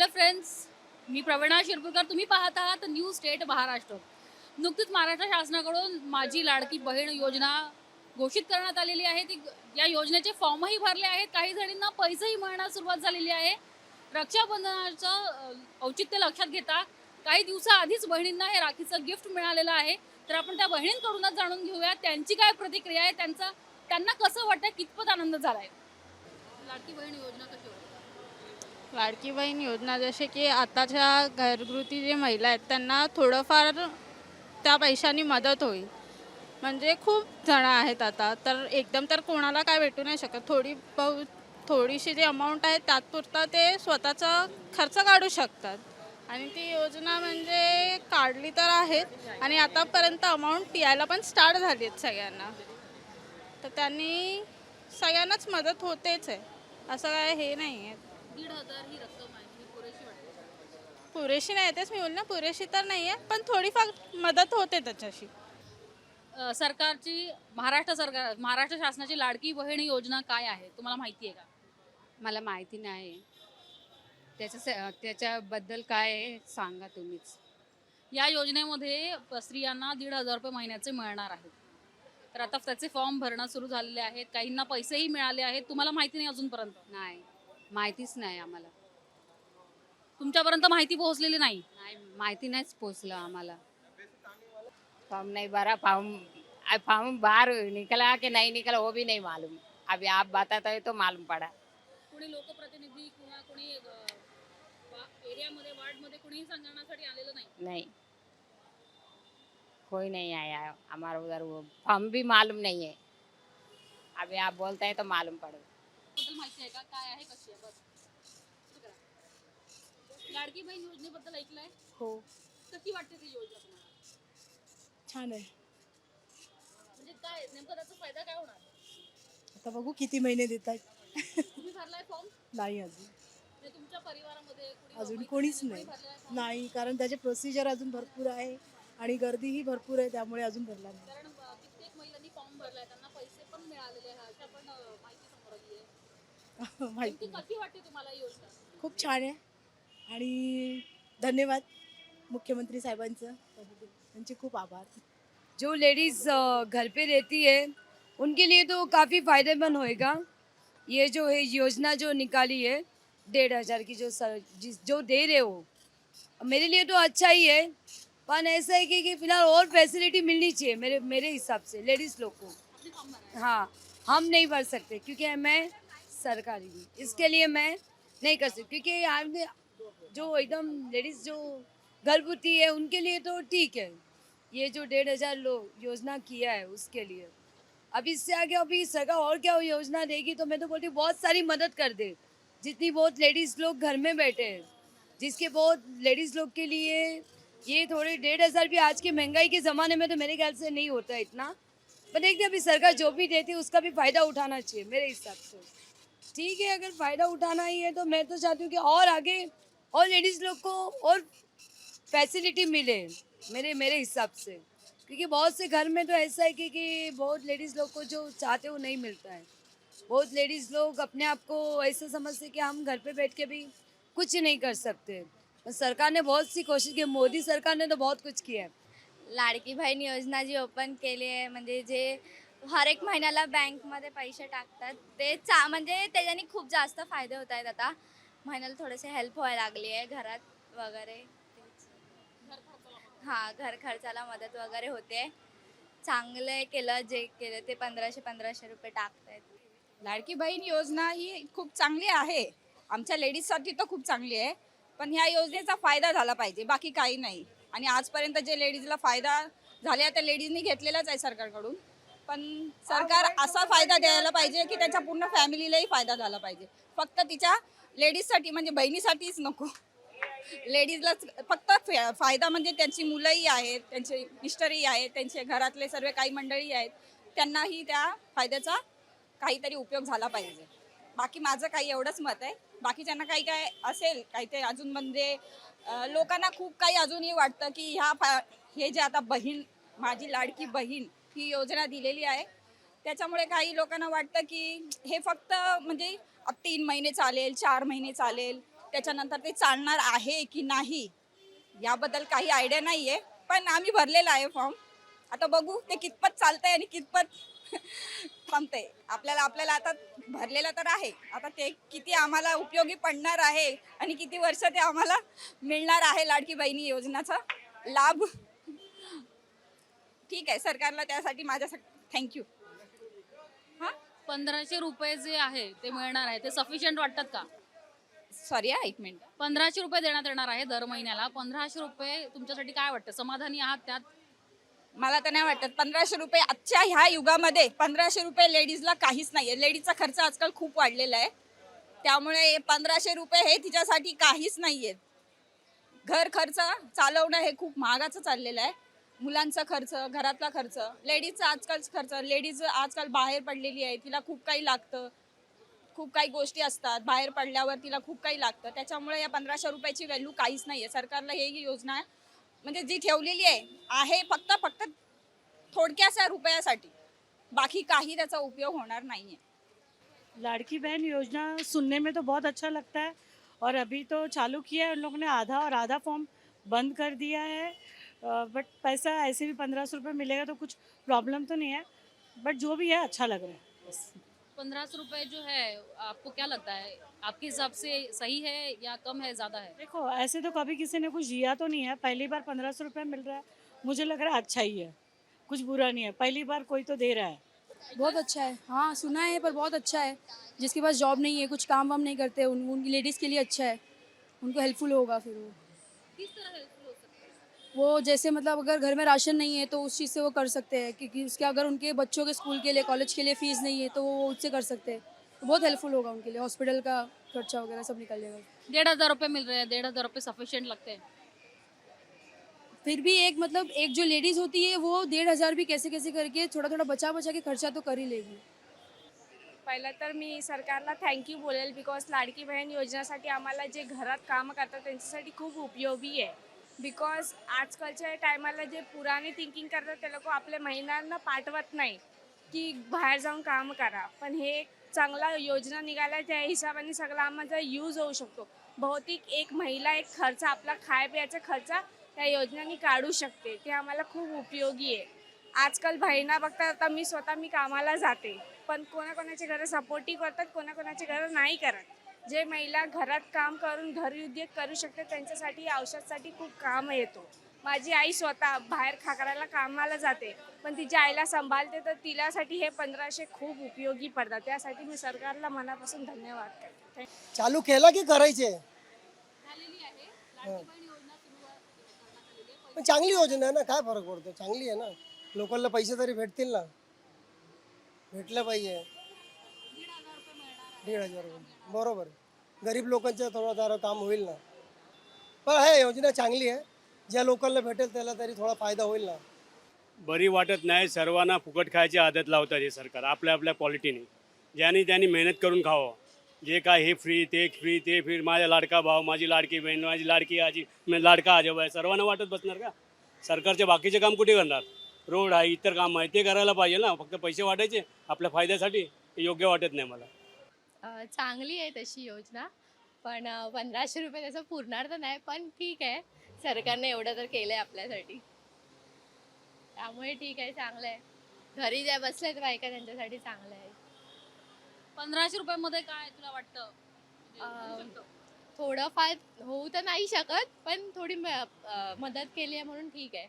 Hello friends मी प्रवीणा शिरपूरकर. तुम्ही पाहत आहात न्यू स्टेट महाराष्ट्र. नुकतीच महाराष्ट्र शासनाकडून माझी लाडकी बहीण योजना घोषित करण्यात आलेली आहे. ती या योजनेचे फॉर्मही भरले आहेत. काही जणींना पैसेही मिळण्यास सुरुवात झालेली आहे. रक्षाबंधनाचं औचित्य लक्षात घेता काही दिवसाआधीच बहिणींना हे राखीचं गिफ्ट मिळालेलं आहे. तर आपण त्या बहिणींकडूनच जाणून घेऊया त्यांची काय प्रतिक्रिया आहे त्यांचा त्यांना कसं वाटतं कितपत आनंद झाला आहे लाडकी बहीण योजना कशी लाडकी बहीण योजना जसे की आताच्या घरगुती जे महिला आहेत त्यांना थोडंफार त्या पैशांनी मदत होईल. म्हणजे खूप जण आहेत आता. तर एकदम तर कोणाला काय भेटू नाही शकत. थोडी बहु थोडीशी जी अमाऊंट आहे तात्पुरता ते स्वतःचा खर्च काढू शकतात. आणि ती योजना म्हणजे काढली तर आहेत. आणि आतापर्यंत अमाऊंट यायला पण स्टार्ट झाली आहेत सगळ्यांना. तर त्यांनी सगळ्यांनाच मदत होतेच आहे. असं काय हे नाही आहे दीड हजार ही रक्कम आहे ही पुरेशी वाटते. पुरेशी नाही तेच मी बोल ना पुरेशी तर नाही आहे पण थोडीफार मदत होते त्याच्याशी. अ, सरकारची महाराष्ट्र सरकार महाराष्ट्र शासनाची लाडकी बहीण योजना काय आहे तुम्हाला माहिती आहे का? मला माहिती नाही. त्याच्या त्याच्याबद्दल काय आहे सांगा तुम्हीच. या योजनेमध्ये स्त्रियांना दीड हजार रुपये महिन्याचे मिळणार आहेत. तर आता त्याचे फॉर्म भरणं सुरू झालेले आहेत काहींना पैसेही मिळाले आहेत तुम्हाला माहिती नाही अजूनपर्यंत? नाही. माहितीच नाही आम्हाला. तुमच्यापर्यंत माहिती पोहोचलेली नाही? नाही माहिती नाहीच पोचलं आम्हाला. फॉर्म नहीं भरा फॉर्म फॉर्म बाहर निकला कि नहीं निकला वो भी नहीं मालूम. अभी आप बताते हो तो मालूम पड़ा. कोणी लोकप्रतिनिधी किंवा कोणी अ, वा- एरियामध्ये वार्डमध्ये कोणीही संगणनासाठी आलेलं नाही? नहीं. कोई नहीं आया हमारा उधर वो फॉर्म भी मालूम नहीं है अभी आप बोलते हैं तो मालूम पड़ेगा बद्दल माहिती आहे का? काय आहे? कशी आहे? बस. लाडकी बहीण योजनेबद्दल ऐकलंय? हो. कशी वाटते ती योजना तुम्हाला? छान आहे. म्हणजे काय नेमकं त्याचा फायदा काय होणार? आता बघू किती महिने देत आहेत तुम्ही भरलाय फॉर्म? नाही अजून. म्हणजे तुमच्या परिवारामध्ये कोणी अजून कोणीच कोणी नाही. form? नाही कारण त्याचे प्रोसिजर अजून भरपूर आहे आणि गर्दीही भरपूर आहे त्यामुळे अजून भरला नाही. कारण अ, कित्येक महिलांनी फॉर्म भरलाय त्यांना पैसे पण मिळालेले आहे अशा पण अ, माहिती समोर आली आहे माहिती नेमकी नाही. कशी वाटते तुम्हाला ही योजना खूप छान आहे. आणि धन्यवाद मुख्यमंत्री साहेबांचं. त्यांचे खूप आभार. जो लेडीज़ अ, घर पे रहती है उनके लिए तो काफ़ी फ़ायदेमंद होएगा। ये जो है योजना जो निकाली है डेढ़ हज़ार की जो सर जिस जो दे रहे हो मेरे लिए तो अच्छा ही है। पर ऐसा है कि, कि फिलहाल और फैसिलिटी मिलनी चाहिए मेरे मेरे हिसाब से लेडीज़ लोग को। हाँ हम नहीं भर सकते क्योंकि मैं सरकारी इसके लिए मैं नहीं कर सकती, क्योंकि हमने जो एकदम लेडीज़ जो गर्भवती है, उनके लिए तो ठीक है। ये जो डेढ़ हज़ार लोग योजना किया है, उसके लिए। अब इससे आगे अभी सरकार और क्या योजना देगी तो मैं तो बोलती बहुत सारी मदद कर दे। जितनी बहुत लेडीज़ लोग घर में बैठे हैं, जिसके बहुत लेडीज़ लोग के लिए ये थोड़े डेढ़ हज़ार भी आज के महँगाई के ज़माने में तो मेरे ख्याल से नहीं होता है इतना। पर देखते अभी सरकार जो भी देती है, उसका भी फ़ायदा उठाना चाहिए, मेरे हिसाब से। ठीक है अगर फ़ायदा उठाना ही है तो मैं तो चाहती हूँ कि और आगे और लेडीज़ लोग को और फैसिलिटी मिले मेरे मेरे हिसाब से। क्योंकि बहुत से घर में तो ऐसा है कि, कि बहुत लेडीज़ लोग को जो चाहते हो नहीं मिलता है। बहुत लेडीज़ लोग अपने आप को ऐसा समझते कि हम घर पे बैठ के भी कुछ नहीं कर सकते। सरकार ने बहुत सी कोशिश की मोदी सरकार ने तो बहुत कुछ किया है। लाडकी बहीण योजना जी ओपन केली आहे म्हणजे जे हर एक महिन्याला बँकमध्ये पैसे टाकतात. ते चा म्हणजे त्याच्याने खूप जास्त फायदे होत आहेत आता. महिन्याला थोडेसे हेल्प व्हायला लागली आहे घरात वगैरे. हां घर खर्चाला मदत वगैरे होते. चांगलं केलं जे केलं ते पंधराशे पंधराशे रुपये टाकतायत. लाडकी बहीण योजना ही खूप चांगली आहे. आमच्या लेडीजसाठी तर खूप चांगली आहे. पण ह्या योजनेचा फायदा झाला पाहिजे बाकी काही नाही. आणि आजपर्यंत जे लेडीजला फायदा झाल्या त्या लेडीजनी घेतलेलाच आहे सरकारकडून. पण सरकार असा फायदा द्यायला पाहिजे की त्याच्या पूर्ण फॅमिलीलाही फायदा झाला पाहिजे. फक्त तिच्या लेडीजसाठी म्हणजे बहिणीसाठीच नको. लेडीजलाच फक्त फे- फायदा म्हणजे त्यांची मुलंही आहेत त्यांचे मिस्टरही आहेत त्यांचे घरातले सर्व काही मंडळी आहेत त्यांनाही त्या फायद्याचा काहीतरी उपयोग झाला पाहिजे. बाकी माझं काही एवढंच मत आहे. बाकीच्यांना काही काय असेल काही ते अजून म्हणजे लोकांना खूप काही अजूनही वाटतं की ह्या फा हे जे आता बहीण माझी लाडकी बहीण ही योजना दिलेली आहे. त्याच्यामुळे काही लोकांना वाटतं की हे फक्त म्हणजे तीन महिने चालेल चार महिने चालेल त्याच्यानंतर ते चालणार आहे की नाही याबद्दल काही आयडिया नाही आहे पण आम्ही भरलेला आहे फॉर्म आता बघू ते कितपत चालतंय आणि कितपत थांबतंय. आपल्याला आपल्याला आता भरलेलं तर आहे. आता ते किती आम्हाला उपयोगी पडणार आहे आणि किती वर्ष ते आम्हाला मिळणार आहे लाडकी बहिणी योजनाचा लाभ. ठीक आहे सरकारला त्यासाठी माझ्या थँक्यू पंधराशे रुपये जे आहे ते मिळणार आहे. ते सफिशियंट वाटतात का? सॉरी हा एक मिनिट पंधराशे रुपये देण्यात येणार आहे दर महिन्याला. पंधराशे रुपये तुमच्यासाठी काय वाटतं? समाधानी आहात त्यात? मला तर नाही वाटत. पंधराशे रुपये आजच्या ह्या युगामध्ये पंधराशे रुपये लेडीजला काहीच नाहीये. लेडीजचा खर्च आजकाल खूप वाढलेला आहे. त्यामुळे पंधराशे रुपये हे तिच्यासाठी काहीच नाहीये. घर खर्च चालवणं हे खूप महागाचं चाललेलं आहे. मुलांचा खर्च घरातला खर्च लेडीजचा आजकाल खर्च लेडीज आजकाल बाहेर पडलेली आहे तिला खूप काही लागतं. खूप काही गोष्टी असतात बाहेर पडल्यावर तिला खूप काही लागतं. त्याच्यामुळे या पंधराशे रुपयाची व्हॅल्यू काहीच नाही आहे सरकारला हे योजना म्हणजे जी ठेवलेली आहे आहे फक्त फक्त थोडक्याशा रुपयासाठी. बाकी काही त्याचा उपयोग होणार नाही आहे लाड़की बहन योजना सुनने में तो बहुत अच्छा लगता है और अभी तो चालू किया है उन लोगों ने आधा और आधा फॉर्म बंद कर दिया है। बट पैसा ऐसे भी पंद्रह सौ रुपये मिलेगा तो कुछ प्रॉब्लम तो नहीं है बट जो भी है अच्छा लग रहा है। बस पंद्रह सौ रुपये जो है आपको क्या लगता है? आपके हिसाब से सही है या कम है ज़्यादा है? देखो ऐसे तो कभी किसी ने कुछ दिया तो नहीं है। पहली बार पंद्रह सौ रुपये मिल रहा है। मुझे लग रहा है अच्छा ही है। कुछ बुरा नहीं है। पहली बार कोई तो दे रहा है। बहुत अच्छा है। हाँ सुना है पर बहुत अच्छा है। जिसके पास जॉब नहीं है कुछ काम वाम नहीं करते उन उनकी लेडीज़ के लिए अच्छा है। उनको हेल्पफुल होगा फिर वो। किस तरह हेल्पफुल हो सकता है वो जैसे मतलब अगर घर में राशन नहीं है तो उस चीज़ से वो कर सकते हैं क्योंकि उसके अगर उनके बच्चों के स्कूल के लिए कॉलेज के लिए फ़ीस नहीं है तो वो उससे कर सकते हैं। तो बहुत हेल्पफुल होगा उनके लिए हॉस्पिटल का खर्चा वगैरह सब निकल जाएगा डेढ़ हज़ार रुपये मिल रहे हैं डेढ़ हज़ार रुपये सफिशियंट लगते हैं। फिर भी एक मतलब एक जो लेडीज़ होती है वो डेढ़ हज़ार भी कैसे कैसे करके थोड़ा थोड़ा बचा बचा के खर्चा तो कर ही लेगी। पहिलं तर मी सरकारला थँक्यू बोलेल बिकॉज़ लाडकी बहीण योजनेसाठी आम्हाला जे घरात कामं करतात त्यांच्यासाठी खूप उपयोगी आहे. बिकॉज आजकालच्या टायमाला जे पुराणे थिंकिंग करतात ते लोक आपल्या महिलांना पाठवत नाही की बाहेर जाऊन काम करा. पण हे एक चांगला योजना निघाला त्या हिशोबाने सगळा आम्हाला यूज होऊ शकतो. बहुतेक एक महिला एक खर्च आपला खाय प्यायचा खर्च त्या योजनेने काढू शकते. ते आम्हाला खूप उपयोगी आहे. आजकाल बहिणा बघता आता मी स्वतः मी कामाला जाते. पण कोणाकोणाचे घरं सपोर्टिव्ह करतात कोणाकोणाचे घरं नाही करत. जे महिला घरात काम करून घर उद्योग करू शकते त्यांच्यासाठी औषधासाठी खूप काम येतो. माझी आई स्वतः बाहेर खाकराला कामाला जाते पण तिच्या आईला सांभाळते तर तिलासाठी हे पंधराशे खूप उपयोगी पडतात. त्यासाठी मी सरकारला मनापासून धन्यवाद करते. चालू केलं की करायचे? पण चांगली योजना आहे ना काय फरक पडतो? चांगली आहे ना. लोकांना पैसे तरी भेटतील ना. भेटलं पाहिजे. दीड हजार रुपये. बरोबर. गरीब लोकांचं थोडं जरा काम होईल ना. पण हे योजना चांगली आहे. ज्या लोकांना भेटेल त्याला तरी थोडा फायदा होईल ना. बरी वाटत नाही. सर्वांना फुकट खायची आदत लावतात हे सरकार आपल्या आपल्या क्वालिटीने. ज्यांनी त्यांनी मेहनत करून खावं. जे काय हे फ्री ते फ्री ते फ्री माझा लाडका भाऊ माझी लाडकी बहीण माझी लाडकी आजी लाडका आजोबा आहे. सर्वांना वाटत बसणार का? सरकारचे बाकीचे काम कुठे करणार? रोड आहे इतर काम आहे ते करायला पाहिजे ना. फक्त पैसे वाटायचे. आपल्या फायद्यासाठी योग्य वाटत नाही मला. चांगली आहे तशी योजना. पण पंधराशे रुपये त्याचं पुरणार तर नाही पण ठीक आहे. सरकारने एवढं तर केलं आहे आपल्यासाठी. त्यामुळे ठीक आहे चांगलं आहे. घरी ज्या बसल्यात बायका त्यांच्यासाठी चांगलं आहे. पंधराशे रुपयामध्ये काय तुला वाटतं? म्हणजे? थोडंफार होऊ तर नाही शकत पण थोडी म- अ, मदत केली आहे म्हणून ठीक आहे.